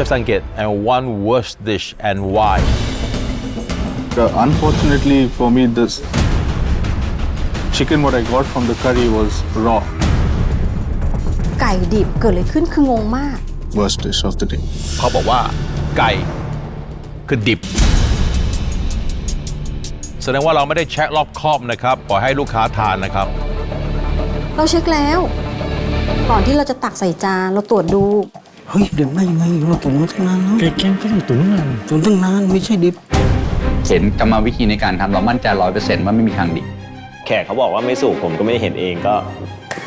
Chef Sanket and one worst dish and why The, unfortunately for me, this chicken what I got from the curry was raw. ไก่ดิบเกิดอะไรขึ้นคืองงมาก Worst dish of the day. เขาบอกว่าไก่คือดิบ แสดงว่าเราไม่ได้เช็ครอบคอบนะครับปล่อยให้ลูกค้าทานนะครับ เราเช็คแล้ว ก่อนที่เราจะตักใส่จานเราตรวจดู เฮ้ยเดี๋ยวได้ยังไงเราตุ๋นมาตั้งนานแล้วแกแกงก็ต้องตุ๋นนานตุ๋นตั้งนานไม่ใช่ดิบเห็นกรรมวิธีในการทำเรามั่นใจร้อยเปอร์เซ็นต์ว่าไม่มีทางดิแขกเขาบอกว่าไม่สุกผมก็ไม่เห็นเองก็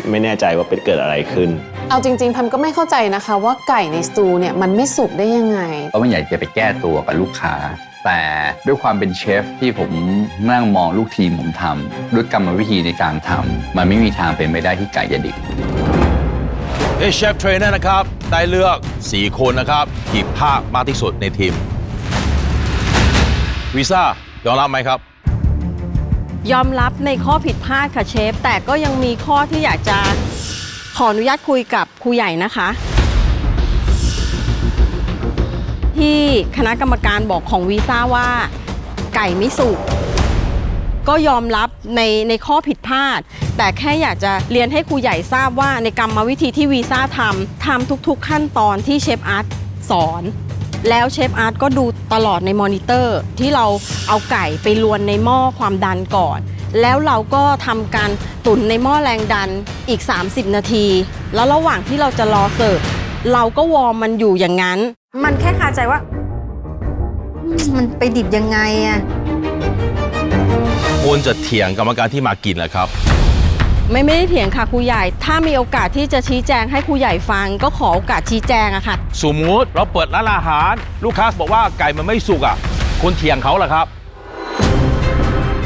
ไม่แน่ใจว่าเป็นเกิดอะไรขึ้น เอาจริงๆแพมก็ไม่เข้าใจนะคะ ว่าไก่ในสตูเนี่ยมันไม่สุกได้ยังไง เพราะไม่อยากจะไปแก้ตัวกับลูกค้า แต่ด้วยความเป็นเชฟที่ผมนั่งมองลูกทีมผมทำด้วยกรรมวิธีในการทำมันไม่มีทางเป็นไปได้ที่ไก่จะดิบ เฮ้เชฟเทรนเนอร์นะครับ ได้เลือก 4 คนนะครับที่ภาคมากที่สุดในทีมวีซ่ายอมรับไหมครับ ยอมรับในข้อผิดพลาดค่ะเชฟ แต่ก็ยังมีข้อที่อยากจะขออนุญาตคุยกับครูใหญ่นะคะ ที่คณะกรรมการบอกของวีซ่าว่า ไก่ไม่สุก ก็ยอมรับในในข้อผิดพลาด แต่แค่อยากจะเรียนให้ครูใหญ่ทราบว่าในกรรมวิธีที่วีซ่าทำทำทุกๆ ขั้นตอนที่เชฟอาร์ตสอน แล้วเชฟอาร์ตก็ดูตลอดในมอนิเตอร์ ที่เราเอาไก่ไปลวนในหม้อความดันก่อน แล้วเราก็ทำการตุ๋นในหม้อแรงดันอีก 30 นาที แล้วระหว่างที่เราจะรอเสิร์ฟเราก็วอร์มมันอยู่อย่างนั้น มันแค่คาใจว่า มันไปดิบยังไงอะ ควรจะเถียงกรรมการที่มากินแหละครับ ไม่ไม่ได้เถียงค่ะครูใหญ่ ถ้ามีโอกาสที่จะชี้แจงให้ครูใหญ่ฟัง ก็ขอโอกาสชี้แจงอะค่ะ สมมุติเราเปิดร้านอาหาร ลูกค้าบอกว่าไก่มันไม่สุกอะคุณเถียงเขาเหรอครับ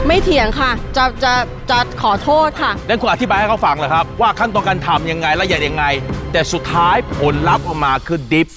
ไม่เถียงค่ะ จะจะจะขอโทษค่ะแล้วคุณอธิบายให้เขาฟังเหรอครับ ว่าขั้นตอนการทำยังไงละเอียดยังไง แต่สุดท้ายผลลัพธ์ออกมาคือดิฟ